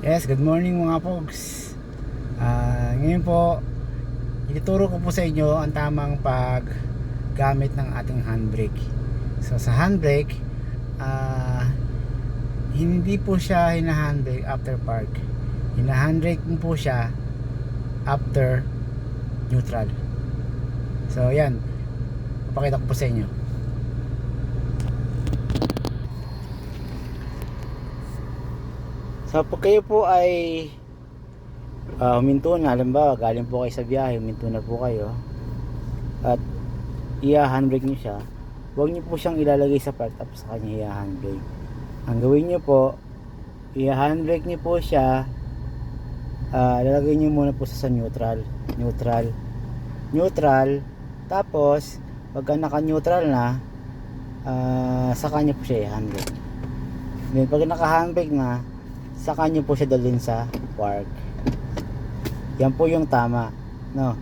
Yes, good morning mga folks. Ah, ngayon po, ituturo ko po sa inyo ang tamang paggamit ng ating handbrake. So sa handbrake, ah hindi po siya hina-handbrake after park. Hina-handbrake mo po siya after neutral. So yan, papakita ko po sa inyo. So pag kayo po ay uh, huminto na, halimbawa galing po kayo sa biyahe, huminto na po kayo. At i-handbrake nyo siya, huwag nyo po siyang ilalagay sa park tapos sa kanya i-handbrake. Ang gawin nyo po, i-handbrake nyo po siya, uh, lalagay nyo muna po sa neutral, neutral, neutral, tapos pagka naka-neutral na, uh, sa kanya po siya i-handbrake. Then pag naka-handbrake na, saka nyo po siya dalhin sa park. Yan po yung tama no?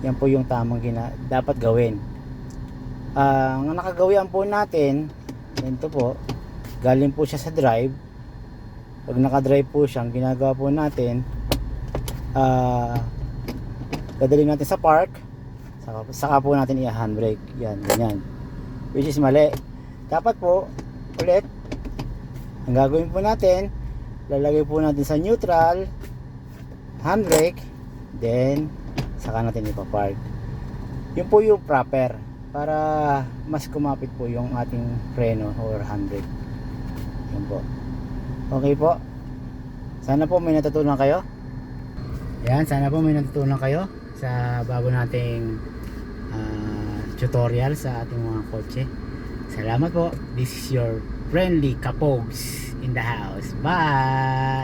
Yan po yung tamang gina dapat gawin. Ah, ang nakagawian po natin ganito po galing po siya sa drive. Pag nakadrive po siya ang ginagawa po natin ah dadalhin natin sa park. Saka, saka po natin i-handbrake. Yan ganyan. Which is mali. Dapat po ulit ang gagawin po natin, lalagay po natin sa neutral, handbrake, then saka natin ipapark. Yun po yung proper para mas kumapit po yung ating preno or handbrake. Yun po. Okay po. Sana po may natutunan kayo. Yan, sana po may natutunan kayo sa bago nating ah, tutorial sa ating mga kotse. Salamat po. This is your friendly kapogs in the house. Bye!